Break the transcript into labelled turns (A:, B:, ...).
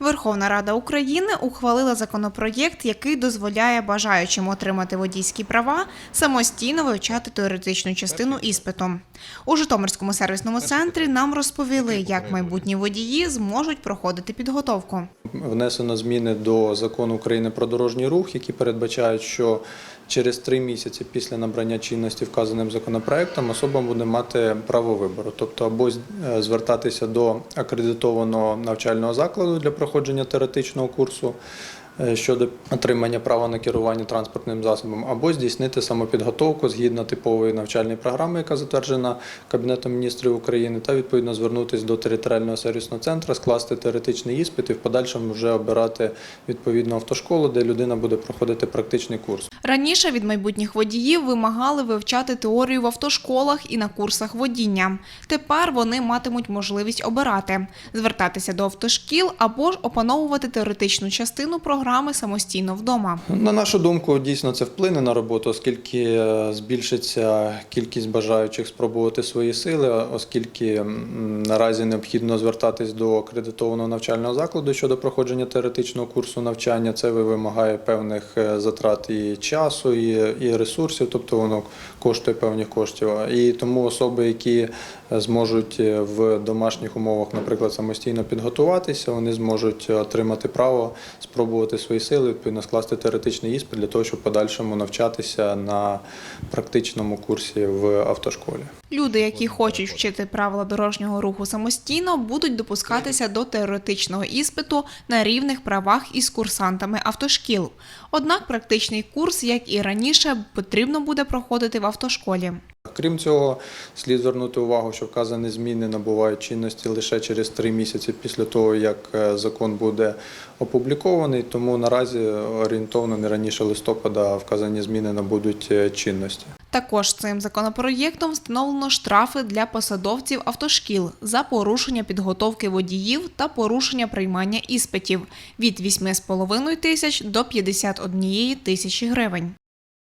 A: Верховна Рада України ухвалила законопроєкт, який дозволяє бажаючим отримати водійські права самостійно вивчати теоретичну частину іспиту. У Житомирському сервісному центрі нам розповіли, як майбутні водії зможуть проходити підготовку.
B: Внесено зміни до закону України про дорожній рух, які передбачають, що через три місяці після набрання чинності вказаним законопроектом особа буде мати право вибору, тобто або е, звертатися до акредитованого навчального закладу для проходження теоретичного курсу. Е, Щодо отримання права на керування транспортним засобом, або здійснити самопідготовку згідно типової навчальної програми, яка затверджена Кабінетом міністрів України, та відповідно звернутися до територіального сервісного центру, скласти теоретичний іспит і в подальшому вже обирати відповідну автошколу, де людина буде проходити практичний курс.
A: Раніше від майбутніх водіїв вимагали вивчати теорію в автошколах і на курсах водіння. Тепер вони матимуть можливість обирати звертатися до автошкіл або ж опановувати теоретичну частину програми самостійно вдома.
B: На нашу думку, дійсно це вплине на роботу, оскільки е, збільшиться кількість бажаючих спробувати свої сили, оскільки наразі необхідно звертатись до акредитованого навчального закладу щодо проходження теоретичного курсу навчання. Це вимагає певних е, затрат і часу, і, ресурсів, тобто воно коштує певних коштів. І тому особи, які е, зможуть в домашніх умовах, наприклад, самостійно підготуватися, вони зможуть отримати право спробувати свої сили, відповідно скласти теоретичний іспит для того, щоб подальшому навчатися на практичному курсі в автошколі.
A: Люди, які хочуть вчити правила дорожнього руху самостійно, будуть допускатися до теоретичного іспиту на рівних правах із курсантами автошкіл. Однак практичний курс, як і раніше, потрібно буде проходити в автошколі.
B: Крім цього, слід звернути увагу, що вказані зміни набувають чинності лише через три місяці після того, як е, закон буде опублікований. Тому наразі орієнтовно не раніше листопада вказані зміни набудуть е, чинності.
A: Також цим законопроєктом встановлено штрафи для посадовців автошкіл за порушення підготовки водіїв та порушення приймання іспитів від 8,5 тисяч до 51 тисячі гривень.